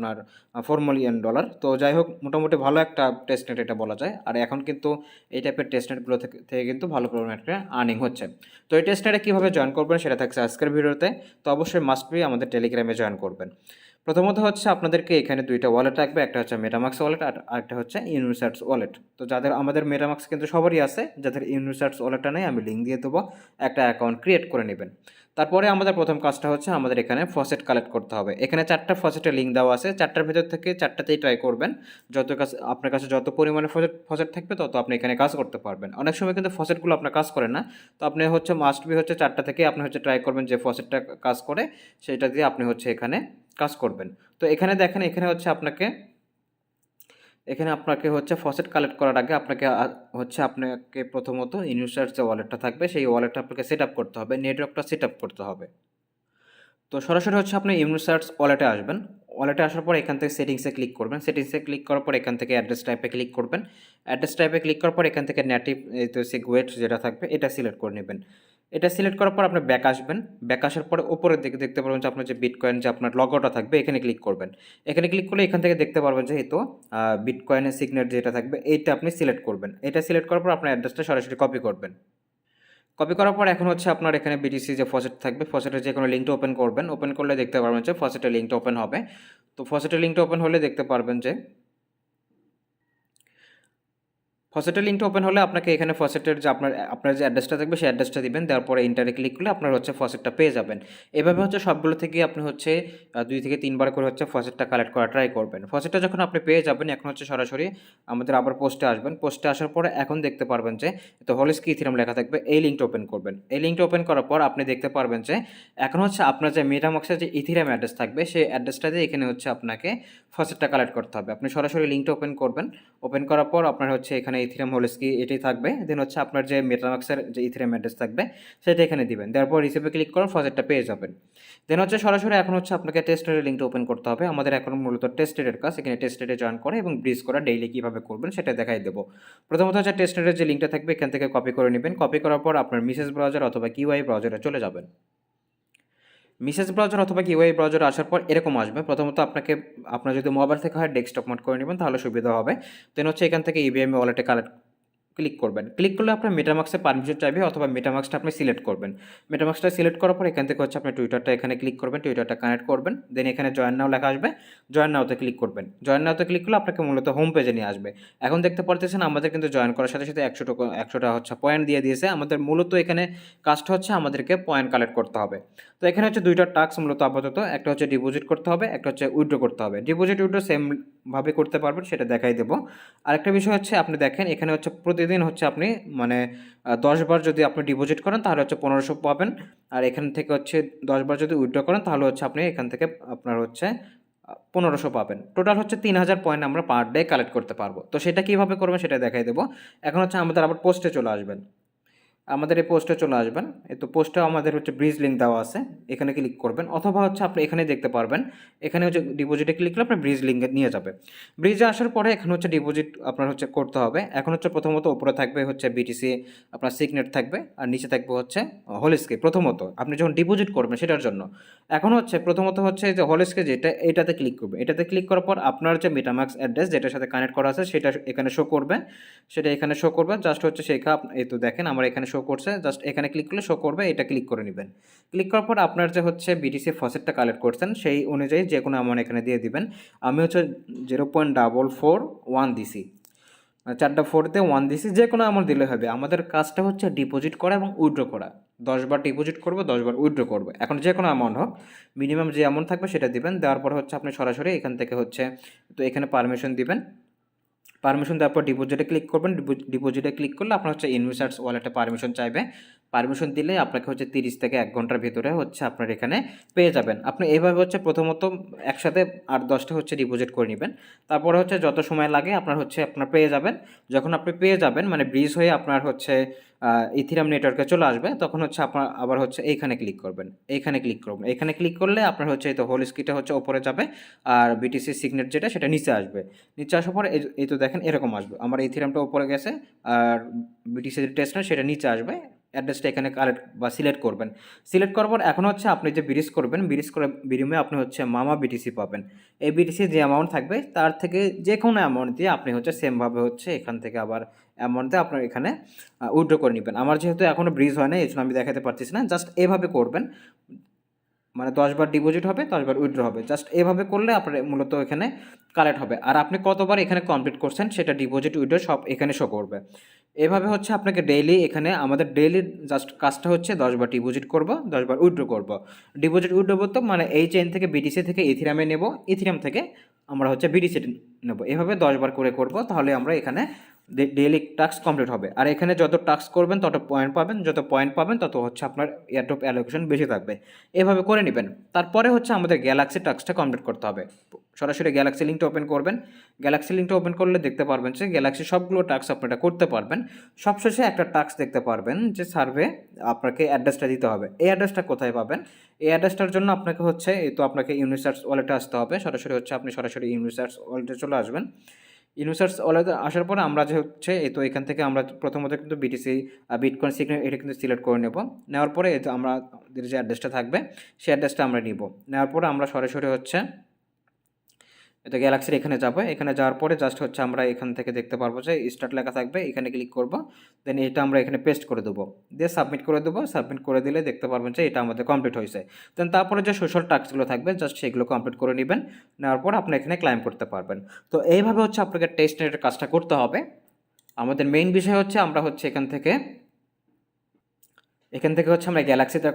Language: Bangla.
আপনার ফোর মিলিয়ন ডলার তো যাই হোক, মোটামুটি ভালো একটা টেস্টনেট এটা বলা যায়। আর এখন কিন্তু এই টাইপের টেস্টনেটগুলো থেকে কিন্তু ভালো পরিমাণে একটা আর্নিং হচ্ছে। তো এই টেস্টনেটে কীভাবে জয়েন করবেন সেটা থাকছে আজকের ভিডিওতে। তো অবশ্যই মাস্ট বি আমাদের টেলিগ্রামে জয়েন করবেন। প্রথমত হচ্ছে আপনাদেরকে এখানে দুইটা ওয়ালেট রাখবে, একটা হচ্ছে মেটামাক্স ওয়ালেট আর আরেকটা হচ্ছে ইউনিসার্টস ওয়ালেট তো যাদের, আমাদের মেটামাক্স কিন্তু সবারই আছে, যাদের ইউনিসার্টস ওয়ালেটটা নেই, আমি লিঙ্ক দিয়ে দেবো, একটা অ্যাকাউন্ট ক্রিয়েট করে নেবেন। তারপরে আমাদের প্রথম কাজটা হচ্ছে আমাদের এখানে ফসেট কালেক্ট করতে হবে। এখানে চারটা ফসেটের লিঙ্ক দেওয়া আছে, চারটার ভেতর থেকে চারটাতেই ট্রাই করবেন। যত কাছে আপনার কাছে যত পরিমাণে ফসেট ফসেট থাকবে, তত আপনি এখানে কাজ করতে পারবেন। অনেক সময় কিন্তু ফসেটগুলো আপনার কাজ করে না। তো আপনি হচ্ছে মাস্ট বি হচ্ছে চারটা থেকে আপনি হচ্ছে ট্রাই করবেন যে ফসেটটা কাজ করে, সেটা দিয়ে আপনি হচ্ছে এখানে কাজ করবেন। তো এখানে দেখেন, এখানে হচ্ছে আপনাকে, এখানে আপনাকে হচ্ছে ফসেট কালেক্ট করার আগে আপনাকে হচ্ছে আপনাকে প্রথমত ইনভেস্টার যে ওয়ালেটটা থাকবে, সেই ওয়ালেটটা আপনাকে সেট আপ করতে হবে নেটওয়ার্কটা সেট আপ করতে হবে। তো সরাসরি হচ্ছে আপনি ইউনিসার্চ ওয়ালেটে আসবেন। ওয়ালেটে আসার পর এখান থেকে সেটিংসে ক্লিক করবেন। সেটিংসে ক্লিক করার পর এখান থেকে অ্যাড্রেস টাইপে ক্লিক করবেন। অ্যাড্রেস টাইপে ক্লিক করার পর এখান থেকে নেটিভ সিগুয়েট যেটা থাকবে, এটা সিলেক্ট করে নেবেন। এটা সিলেক্ট করার পর আপনি ব্যাক আসবেন। ব্যাক আসার পরে উপরের দিকে দেখতে পারবেন যে আপনার যে বিটকয়েন যে আপনার লগোটা থাকবে, এখানে ক্লিক করবেন। এখানে ক্লিক করলে এখান থেকে দেখতে পারবেন যে তো বিটকয়েনের সিগনেট যেটা থাকবে, এইটা আপনি সিলেক্ট করবেন। এটা সিলেক্ট করার পর আপনার অ্যাড্রেসটা সরাসরি কপি করবেন। কপি করার পর এখন হচ্ছে আপনার এখানে বিটিসি যে ফসেট থাকবে ফসেটের যে কোনো লিঙ্কটা ওপেন করবেন। ওপেন করলে দেখতে পারবেন যে ফসেটের লিঙ্কটা ওপেন হবে। তো ফসেটের লিঙ্কটা ওপেন হলে দেখতে পারবেন যে ফসেটের লিঙ্কটা ওপেন হলে আপনাকে এখানে ফসেটের যে আপনার আপনার যে অ্যাড্রেসটা থাকবে সেই অ্যাড্রেসটা দিবেন। দেওয়ার পরে ইন্টারে ক্লিক করলে আপনার হচ্ছে ফসেটটা পেয়ে যাবেন। এভাবে হচ্ছে সবগুলো থেকে আপনি হচ্ছে দুই থেকে তিনবার করে হচ্ছে ফসেটটা কালেক্ট করা ট্রাই করবেন। ফসেটটা যখন আপনি পেয়ে যাবেন, এখন হচ্ছে সরাসরি আমাদের আবার পোস্টে আসবেন। পোস্টে আসার পরে এখন দেখতে পারবেন যে তো হলিস কি ইথিরাম লেখা থাকবে, এই লিঙ্কটা ওপেন করবেন। এই লিঙ্কটা ওপেন করার পর আপনি দেখতে পারবেন যে, এখন হচ্ছে আপনার যে মেটামক্সের যে ইথিরাম অ্যাড্রেস থাকবে, সেই অ্যাড্রেসটা দিয়ে এখানে হচ্ছে আপনাকে ফসেটটা কালেক্ট করতে হবে। আপনি সরাসরি লিঙ্কটা ওপেন করবেন। ওপেন করার পর আপনার হচ্ছে এখানে ইথিরাম হলিস কি এটাই থাকবে? দেন হচ্ছে আপনার যে মেটামাক্সের যে ইথিরাম অ্যাড্রেস থাকবে, সেটা এখানে দিবেন। তারপর রিসিভে ক্লিক করার ফজেটটা পেয়ে যাবেন। দেন হচ্ছে সরাসরি এখন হচ্ছে আপনাকে টেস্টের লিঙ্কটা ওপেন করতে হবে। আমাদের এখন মূলত টেস্টের কাজ, এখানে টেস্টেডে জয়েন করে এবং ব্রিজ করা ডেইলি কীভাবে করবেন সেটা দেখাই দেবো। প্রথমত হচ্ছে টেস্টের যে লিঙ্কটা থাকবে, এখান থেকে কপি করে নেবেন। কপি করার পর আপনার মিসেস ব্রাউজার অথবা কিউআই ব্রাউজারে চলে যাবেন। মিসেস ব্রাউজার অথবা কি কিউআই ব্রাউজার আসার পর এরকম আসবে। প্রথমত আপনাকে, আপনার যদি মোবাইল থেকে হয় ডেস্কটপ মোড করে নেবেন, তাহলে সুবিধা হবে। দেন হচ্ছে এখান থেকে ইবিএম ওয়ালেটে কালেক্ট ক্লিক করবেন। ক্লিক করলে আপনার মেটামাক্সে পারমিশন চাইবে অথবা মেটামাক্সটা আপনি সিলেক্ট করবেন। মেটামাক্সটা সিলেক্ট করার পর এখান থেকে হচ্ছে আপনি টুইটারটা এখানে ক্লিক করবেন টুইটারটা কানেক্ট করবেন। দেন এখানে জয়েন নাও লেখা আসবে। জয়েন নাওতে ক্লিক করবেন। জয়েন নাওতে ক্লিক করলে আপনাকে মূলত হোম পেজে নিয়ে আসবে। এখন দেখতে পারতেছেন আমাদের কিন্তু জয়েন করার সাথে সাথে একশো টাকা একশোটা হচ্ছে পয়েন্ট দিয়ে দিয়েছে। আমাদের মূলত এখানে কাজটা হচ্ছে আমাদেরকে পয়েন্ট কালেক্ট করতে হবে। তো এখানে হচ্ছে দুইটা টাস্ক মূলত আপাতত। একটা হচ্ছে ডিপোজিট করতে হবে, একটা হচ্ছে উইড্রো করতে হবে। ডিপোজিট উইথড্র সেম ভাবে করতে পারবেন, সেটা দেখাই দেবো। আরেকটা বিষয় হচ্ছে আপনি দেখেন, এখানে হচ্ছে প্রতিদিন হচ্ছে আপনি মানে দশবার দশ বার যদি আপনি ডিপোজিট করেন, তাহলে হচ্ছে পনেরোশো পাবেন। আর এখান থেকে হচ্ছে দশবার যদি উইথড্র করেন, তাহলে হচ্ছে আপনি এখান থেকে আপনার হচ্ছে পনেরোশো পাবেন। টোটাল হচ্ছে তিন হাজার পয়েন্ট আমরা পার ডে কালেক্ট করতে পারব। তো সেটা কীভাবে করবেন সেটা দেখাই দেবো। এখন হচ্ছে আমাদের আবার পোস্টে চলে আসবেন। আমাদের এই পোস্টে চলে আসবেন। এই তো পোস্টে আমাদের হচ্ছে ব্রিজ লিঙ্ক দেওয়া আছে। এখানে ক্লিক করবেন অথবা হচ্ছে আপনি এখানে দেখতে পারবেন। এখানে হচ্ছে ডিপোজিটে ক্লিক করলে আপনার ব্রিজ লিঙ্কে নিয়ে যাবে। ব্রিজে আসার পরে এখানে হচ্ছে ডিপোজিট আপনার হচ্ছে করতে হবে। এখন হচ্ছে প্রথমত উপরে থাকবে হচ্ছে বিটিসি আপনার সিগনেট থাকবে আর নিচে থাকবে হচ্ছে হোলিস্কে প্রথমত। আপনি যখন ডিপোজিট করবেন সেটার জন্য। এখন হচ্ছে প্রথমত হচ্ছে যে হোলিস্কে যেটা, এটাতে ক্লিক করবে। এটাতে ক্লিক করার পর আপনার যে মেটামাক্স অ্যাড্রেস যেটার সাথে কানেক্ট করা আছে সেটা এখানে শো করবে। সেটা এখানে শো করবে। জাস্ট হচ্ছে শেখা এই তো দেখেন, আমার এখানে শো করছে জাস্ট এখানে ক্লিক করলে শো করবে, এটা ক্লিক করে নেবেন। ক্লিক করার পর আপনার যে হচ্ছে বিটিসি ফসেটটা কালেক্ট করছেন, সেই অনুযায়ী যে কোনো অ্যামাউন্ট এখানে দিয়ে দিবেন। আমি হচ্ছে zero point double four one মানে চারটা ফোরতে ওয়ান দিছি যে কোনো অ্যামাউন্ট দিলে হবে। আমাদের কাজটা হচ্ছে ডিপোজিট করা এবং উইথড্র করা। দশবার ডিপোজিট করব দশবার উইথড্র করব। এখন যে কোনো অ্যামাউন্ট হোক মিনিমাম যে অ্যামাউন্ট থাকবে সেটা দিবেন। দেওয়ার পর হচ্ছে আপনি সরাসরি এখান থেকে হচ্ছে, তো এখানে পারমিশন দিবেন। পারমিশন দেওয়ার পর ডিপোজিটে ক্লিক করবেন। ডিপোজিটে ক্লিক করলে আপনার হচ্ছে ইনভেস্টার্স ওয়ালেটে পারমিশন চাইবে। পারমিশন দিলে আপনাকে হচ্ছে তিরিশ থেকে এক ঘণ্টার ভিতরে হচ্ছে আপনার এখানে পেয়ে যাবেন। আপনি এইভাবে হচ্ছে প্রথমত একসাথে আট দশটা হচ্ছে ডিপোজিট করে নেবেন। তারপরে হচ্ছে যত সময় লাগে আপনার হচ্ছে আপনার পেয়ে যাবেন। যখন আপনি পেয়ে যাবেন মানে ব্রিজ হয়ে আপনার হচ্ছে ইথিরাম নেটওয়ার্কে চলে আসবে, তখন হচ্ছে আপনার আবার হচ্ছে এইখানে ক্লিক করবেন। এইখানে ক্লিক করবেন। এখানে ক্লিক করলে আপনার হচ্ছে এই তো হোল স্কিটা হচ্ছে ওপরে যাবে আর বিটিসি সিগনেট যেটা, সেটা নিচে আসবে। নিচে আসার পরে এই তো দেখেন এরকম আসবে। আমার ইথিরামটা ওপরে গেছে আর বিটিসি টেস্টটা সেটা নিচে আসবে। অ্যাড্রেসটা এখানে কালেক্ট বা সিলেক্ট করবেন। সিলেক্ট করার পর এখন হচ্ছে আপনি যে ব্রিজ করবেন, ব্রিজ করে বিনিময়ে আপনি হচ্ছে মামা বিটিসি পাবেন। এই বিটিসি যে অ্যামাউন্ট থাকবে, তার থেকে যে কোনো অ্যামাউন্ট দিয়ে আপনি হচ্ছে সেমভাবে হচ্ছে এখান থেকে আবার অ্যামাউন্ট আপনার এখানে উইড্রো করে নেবেন। আমার যেহেতু এখনও ব্রিজ হয় না এই জন্য আমি দেখাতে পারতেছি না। জাস্ট এভাবে করবেন। মানে দশবার ডিপোজিট হবে দশবার উইথড্র হবে। জাস্ট এভাবে করলে আপনার মূলত এখানে কালেক্ট হবে। আর আপনি কতবার এখানে কমপ্লিট করছেন, সেটা ডিপোজিট উইথড্র সব এখানে শো করবে। এভাবে হচ্ছে আপনাকে ডেইলি এখানে আমাদের ডেইলি জাস্ট কাজটা হচ্ছে দশবার ডিপোজিট করব দশবার উইড্রো করব। ডিপোজিট উইড্রো বলতে মানে এই চেন থেকে বিটিসি থেকে ইথিরামে নেব ইথিরাম থেকে আমরা হচ্ছে বিটিসি নেব। এভাবে দশবার করে করব, তাহলে আমরা এখানে ডেইলি টাস্ক কমপ্লিট হবে। আর এখানে যত টাস্ক করবেন, তত পয়েন্ট পাবেন, যত পয়েন্ট পাবেন, তত হচ্ছে আপনার এয়ারড্রপ অ্যালোকেশন বেশি থাকবে। এভাবে করে নেবেন। তারপরে হচ্ছে আমাদের গ্যালাক্সি টাস্কটা কমপ্লিট করতে হবে। সরাসরি গ্যালাক্সি লিঙ্কটা ওপেন করবেন। গ্যালাক্সি লিঙ্কটা ওপেন করলে দেখতে পারবেন যে গ্যালাক্সি সবগুলো টাস্ক আপনারা করতে পারবেন। সবশেষে একটা টাস্ক দেখতে পারবেন যে সার্ভে আপনাকে অ্যাড্রেসটা দিতে হবে। এই অ্যাড্রেসটা কোথায় পাবেন? এই অ্যাড্রেসটার জন্য আপনাকে হচ্ছে, এই তো আপনাকে ইউনিসার্চ ওয়ালেটে আসতে হবে। সরাসরি হচ্ছে আপনি সরাসরি ইউনিসার্চ ওয়ালেটে চলে আসবেন। ইউনিসার্চ ওয়ালেট আসার পরে আমরা যে হচ্ছে এই তো এখান থেকে আমরা প্রথমত কিন্তু বিটিসি বিটকয়েন সিগনেট এটা কিন্তু সিলেক্ট করে নেব। নেওয়ার পরে এই তো আমরা যে অ্যাড্রেসটা থাকবে, সেই অ্যাড্রেসটা আমরা নিব। নেওয়ার পরে আমরা সরাসরি হচ্ছে এটা গ্যালাক্সির এখানে যাব। এখানে যাওয়ার পরে জাস্ট হচ্ছে আমরা এখান থেকে দেখতে পারব যে স্টার্ট লেখা থাকবে, এখানে ক্লিক করব দেন এটা আমরা এখানে পেস্ট করে দেবো। দিয়ে সাবমিট করে দেবো সাবমিট করে দিলে দেখতে পারবেন যে এটা আমাদের কমপ্লিট হয়েছে। দেন তারপরে যে সোশ্যাল টাস্কগুলো থাকবে জাস্ট সেগুলো কমপ্লিট করে নেবেন, নেওয়ার পর আপনি এখানে ক্লাইম করতে পারবেন। তো এইভাবে হচ্ছে আপনাকে টেস্ট নেটের কাজটা করতে হবে। আমাদের মেইন বিষয় হচ্ছে আমরা হচ্ছে এখান থেকে এখান থেকে হচ্ছে আমরা গ্যালাক্সিতে